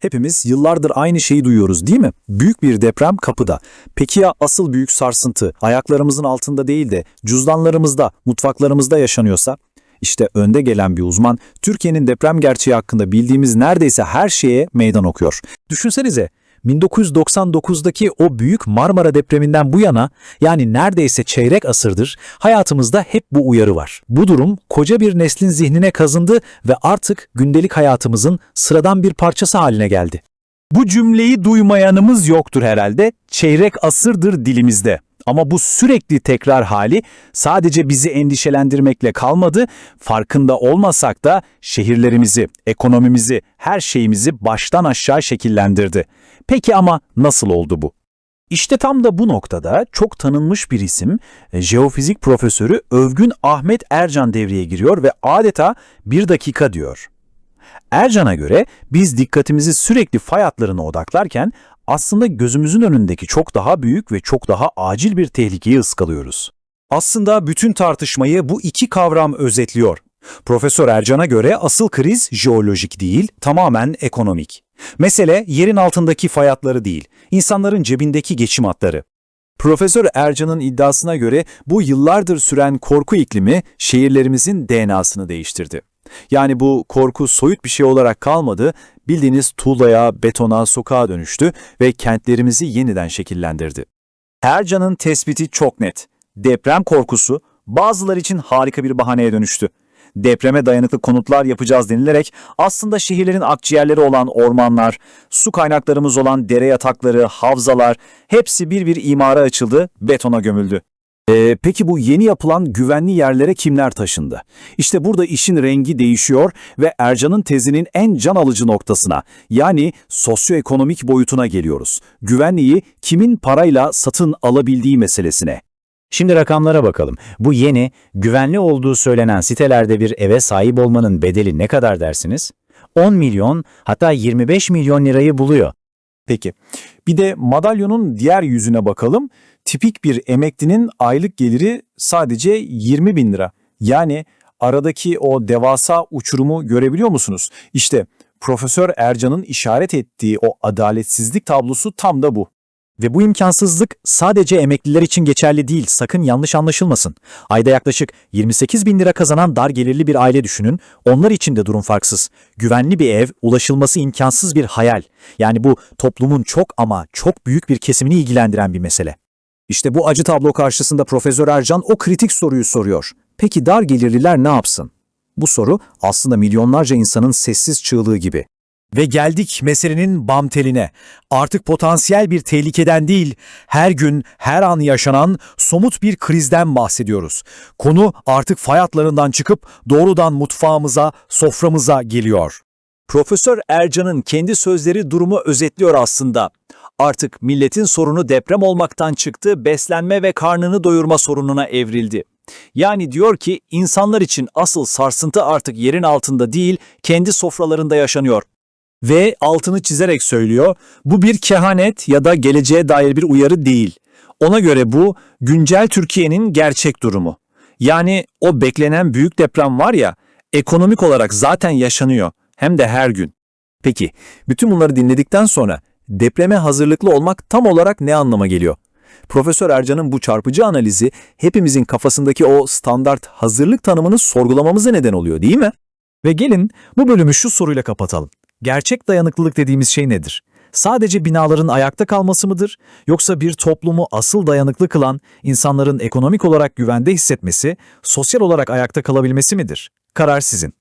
Hepimiz yıllardır aynı şeyi duyuyoruz değil mi? Büyük bir deprem kapıda. Peki ya asıl büyük sarsıntı ayaklarımızın altında değil de cüzdanlarımızda, mutfaklarımızda yaşanıyorsa? İşte önde gelen bir uzman Türkiye'nin deprem gerçeği hakkında bildiğimiz neredeyse her şeye meydan okuyor. Düşünsenize 1999'daki o büyük Marmara depreminden bu yana yani neredeyse çeyrek asırdır hayatımızda hep bu uyarı var. Bu durum koca bir neslin zihnine kazındı ve artık gündelik hayatımızın sıradan bir parçası haline geldi. Bu cümleyi duymayanımız yoktur herhalde. Çeyrek asırdır dilimizde. Ama bu sürekli tekrar hali sadece bizi endişelendirmekle kalmadı, farkında olmasak da şehirlerimizi, ekonomimizi, her şeyimizi baştan aşağı şekillendirdi. Peki ama nasıl oldu bu? İşte tam da bu noktada çok tanınmış bir isim, e, jeofizik profesörü Övgün Ahmet Ercan devreye giriyor ve adeta bir dakika diyor. Ercan'a göre biz dikkatimizi sürekli fay hatlarına odaklarken aslında gözümüzün önündeki çok daha büyük ve çok daha acil bir tehlikeyi ıskalıyoruz. Aslında bütün tartışmayı bu iki kavram özetliyor. Profesör Ercan'a göre asıl kriz jeolojik değil, tamamen ekonomik. Mesele yerin altındaki fay hatları değil, insanların cebindeki geçim hatları. Profesör Ercan'ın iddiasına göre bu yıllardır süren korku iklimi şehirlerimizin DNA'sını değiştirdi. Yani bu korku soyut bir şey olarak kalmadı, bildiğiniz tuğlaya, betona, sokağa dönüştü ve kentlerimizi yeniden şekillendirdi. Ercan'ın tespiti çok net. Deprem korkusu bazıları için harika bir bahaneye dönüştü. Depreme dayanıklı konutlar yapacağız denilerek aslında şehirlerin akciğerleri olan ormanlar, su kaynaklarımız olan dere yatakları, havzalar hepsi bir bir imara açıldı, betona gömüldü. Ee, peki bu yeni yapılan güvenli yerlere kimler taşındı? İşte burada işin rengi değişiyor ve Ercan'ın tezinin en can alıcı noktasına yani sosyoekonomik boyutuna geliyoruz. Güvenliği kimin parayla satın alabildiği meselesine. Şimdi rakamlara bakalım. Bu yeni, güvenli olduğu söylenen sitelerde bir eve sahip olmanın bedeli ne kadar dersiniz? 10 milyon hatta 25 milyon lirayı buluyor. Peki bir de madalyonun diğer yüzüne bakalım. Tipik bir emeklinin aylık geliri sadece 20 bin lira. Yani aradaki o devasa uçurumu görebiliyor musunuz? İşte Profesör Ercan'ın işaret ettiği o adaletsizlik tablosu tam da bu. Ve bu imkansızlık sadece emekliler için geçerli değil, sakın yanlış anlaşılmasın. Ayda yaklaşık 28 bin lira kazanan dar gelirli bir aile düşünün, onlar için de durum farksız. Güvenli bir ev, ulaşılması imkansız bir hayal. Yani bu toplumun çok ama çok büyük bir kesimini ilgilendiren bir mesele. İşte bu acı tablo karşısında Profesör Ercan o kritik soruyu soruyor. Peki dar gelirliler ne yapsın? Bu soru aslında milyonlarca insanın sessiz çığlığı gibi. Ve geldik meselenin bam teline. Artık potansiyel bir tehlikeden değil, her gün, her an yaşanan somut bir krizden bahsediyoruz. Konu artık fay hatlarından çıkıp doğrudan mutfağımıza, soframıza geliyor. Profesör Ercan'ın kendi sözleri durumu özetliyor aslında. Artık milletin sorunu deprem olmaktan çıktı, beslenme ve karnını doyurma sorununa evrildi. Yani diyor ki insanlar için asıl sarsıntı artık yerin altında değil, kendi sofralarında yaşanıyor. Ve altını çizerek söylüyor, bu bir kehanet ya da geleceğe dair bir uyarı değil. Ona göre bu güncel Türkiye'nin gerçek durumu. Yani o beklenen büyük deprem var ya, ekonomik olarak zaten yaşanıyor hem de her gün. Peki, bütün bunları dinledikten sonra depreme hazırlıklı olmak tam olarak ne anlama geliyor? Profesör Ercan'ın bu çarpıcı analizi hepimizin kafasındaki o standart hazırlık tanımını sorgulamamıza neden oluyor değil mi? Ve gelin bu bölümü şu soruyla kapatalım. Gerçek dayanıklılık dediğimiz şey nedir? Sadece binaların ayakta kalması mıdır? Yoksa bir toplumu asıl dayanıklı kılan, insanların ekonomik olarak güvende hissetmesi, sosyal olarak ayakta kalabilmesi midir? Karar sizin.